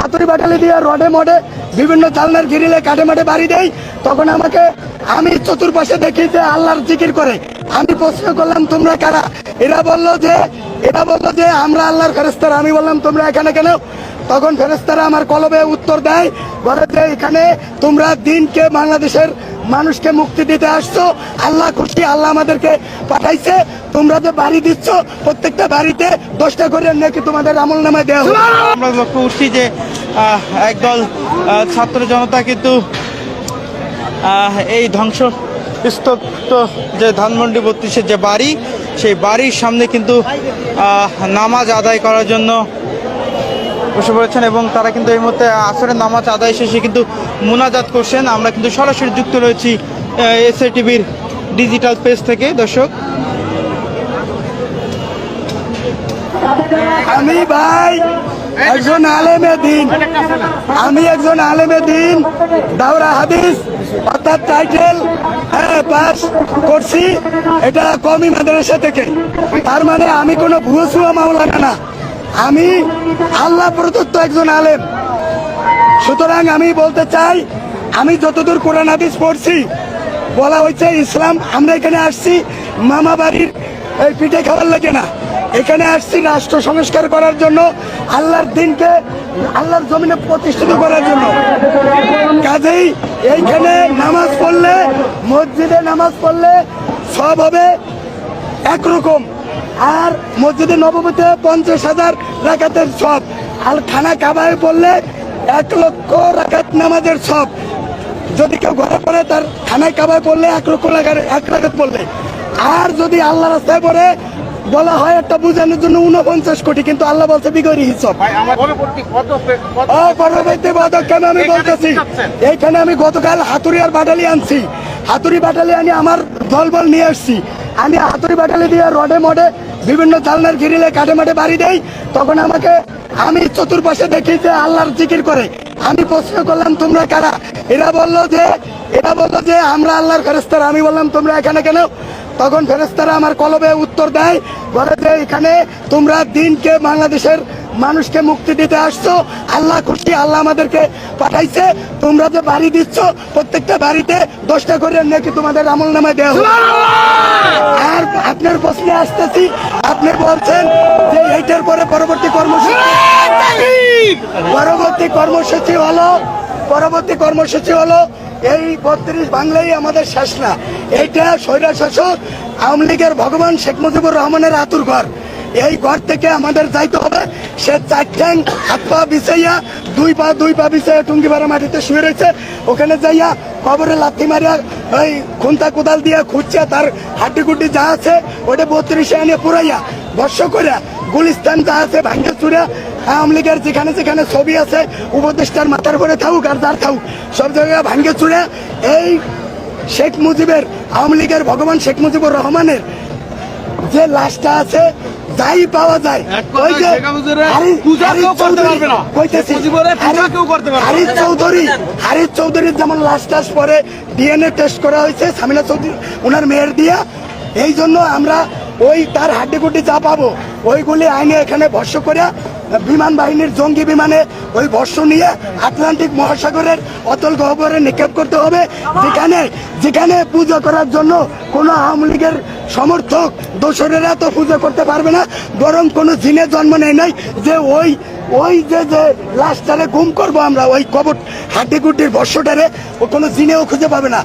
হাতুড়ি বাটালি দিয়ে রডে মডে বিভিন্ন জালনার গিরিলে কাঠে মাঠে বাড়ি দেই, তখন আমাকে আমি চতুর্পাশে দেখি যে আল্লাহর জিকির করে। আমি প্রশ্ন করলাম, তোমরা কারা? এরা বলল যে, এরা বলল যে, আমরা আল্লাহর ফেরেস্তারা আমি বললাম, তোমরা এখানে কেন? তখন ফেরেস্তারা আমার কলবে উত্তর দেয়, বলে যে, এখানে তোমরা দিনকে বাংলাদেশের মানুষকে মুক্তি দিতে আসছো। আল্লাহ খুশি, আল্লাহ আমাদেরকে পাঠাইছে। তোমরা যে বাড়ি দিচ্ছ, প্রত্যেকটা বাড়িতে দশটা করে নাকি তোমাদের আমল নামায় দেওয়া আমরা লক্ষ্য করছি যে একদল ছাত্র জনতা কিন্তু এই ধ্বংস স্তব্ধ যে ধানমন্ডি বত্রিশের যে বাড়ি, সেই বাড়ির সামনে কিন্তু নামাজ আদায় করার জন্য বসে পড়েছেন এবং তারা কিন্তু এই মুহূর্তে আসরের নামাজ আদায় শেষে কিন্তু মোনাজাত করছেন। আমরা কিন্তু সরাসরি যুক্ত রয়েছি এসএ টিভির ডিজিটাল পেজ থেকে। দর্শক। আমি ভাই একজন আলেমে দিন। আমি একজন আলেমে দিন। দাওরা হাদিস, অর্থাৎ টাইটেল হ্যাঁ পাস করছি। এটা কমি মাদ্রাসা থেকে। তার মানে আমি কোনো ভুয়সুয়া মাওলানা না। আমি আল্লাহ প্রদত্ত একজন আলেম। সুতরাং আমি বলতে চাই, আমি যতদূর কোরআন হাদিস পড়ছি, বলা হয়েছে ইসলাম, আমরা এখানে আসছি মামা বাড়ির এই পিঠে খাবার লাগে না। এখানে আসছি রাষ্ট্র সংস্কার করার জন্য, আল্লাহর দিনকে, আল্লাহর জমিনে প্রতিষ্ঠিত করার জন্য। কাজেই এইখানে নামাজ পড়লে, মসজিদে নামাজ পড়লে সব হবে একরকম। আর মসজিদে নবমীতে পঞ্চাশ হাজার রাকাতের সব। আর খানা কাবায় পড়লে এক লক্ষ রাকাত নামাজের সব। যদি কেউ ঘরে পড়ে, তার খানায় কাবায় পড়লে এক লক্ষ এক রাকাত পড়লে। আর যদি আল্লাহ রাস্তায় পড়ে বলা হয় একটা বোঝানোর জন্য উনপঞ্চাশ কোটি কিন্তু আল্লাহ বলছে বিগরি হিসাব। পরবর্তী পদক্ষেপ আমি বলতেছি। এইখানে আমি গতকাল হাতুড়ি আর বাটালি আনছি। হাতুড়ি বাটালি আনি আমার দলবল নিয়ে আসছি। আমি হাতুড়ি বাটালি দিয়ে রডে মডে বিভিন্ন জালনার ঘিরিলে কাঠে মাঠে বাড়ি দেই। তখন আমাকে আমি চতুর্পাশে দেখি যে আল্লাহর জিকির করে। আমি প্রশ্ন করলাম তোমরা কারা? এরা বলল যে এরা বলল যে আমরা আল্লাহর ফেরেস্তারা আমি বললাম তোমরা এখানে কেন? তখন ফেরেস্তারা আমার কলবে উত্তর দেয় বলে যে এখানে তোমরা দিনকে বাংলাদেশের মানুষকে মুক্তি দিতে আসছো আল্লাহ খুশি আল্লাহ আমাদেরকে পাঠাইছে তোমরা যে বাড়ি দিচ্ছ প্রত্যেকটা বাড়িতে দশটা করে নাকি তোমাদের আমল নামায় দেওয়া আর আপনার প্রশ্নে আসতেছি আপনি বলছেন যে এইটার পরে পরবর্তী কর্মসূচি। পরবর্তী কর্মসূচি হলো পরবর্তী কর্মসূচি হলো এই বত্রিশ বাংলাই আমাদের শেষ না। এইটা স্বৈরা শাসক, আওয়ামী লীগের ভগবান শেখ মুজিবুর রহমানের আতুর ঘর। এই ঘর থেকে আমাদের যাইতে হবে। সে চার ঠ্যাং, হাত পা বিছাইয়া দুই পা দুই পা বিছাইয়া টুঙ্গিপাড়া মাটিতে শুয়ে রয়েছে। ওখানে যাইয়া কবরে লাথি মারিয়া ওই খুন্তা কোদাল দিয়ে খুঁজছে, তার হাড্ডি গুড্ডি যা আছে, ওটা বত্রিশে এনে পুরাইয়া, বর্ষ করে গুলিস্তান যা আছে ভাঙ্গে চুরা আওয়ামী লীগের যেখানে যেখানে ছবি আছে উপদেষ্টার মাথার উপরে থাকুক আর যার থাকুক সব জায়গায় ভাঙ্গে চুরা এই শেখ মুজিবের আওয়ামী লীগের ভগবান শেখ মুজিবুর রহমানের যে লাশটা আছে যাই পাওয়া যায়। ওই যে চৌধুরী, হারিস চৌধুরীর যেমন লাশ টাস পরে ডিএনএ টেস্ট করা হয়েছে সামিনা চৌধুরী ওনার মেয়ের দিয়া। এই জন্য আমরা ওই তার হাড্ডি গুড্ডি যা পাবো ওইগুলি আইনে এখানে ভর্ষ করে বিমান বাহিনীর জঙ্গি বিমানে ওই বর্ষ নিয়ে আটলান্টিক মহাসাগরের অতল গহ্বরে নিক্ষেপ করতে হবে। যেখানে যেখানে পুজো করার জন্য কোনো আওয়ামী লীগের সমর্থক দোসরেরা তো পুজো করতে পারবে না, বরং কোনো জিনে জন্ম নেয় নাই যে ওই ওই যে যে লাশটারে গুম করব আমরা, ওই কবর হাড্ডি গুড্ডির বর্ষটারে, ও কোনো জিনেও খুঁজে পাবে না।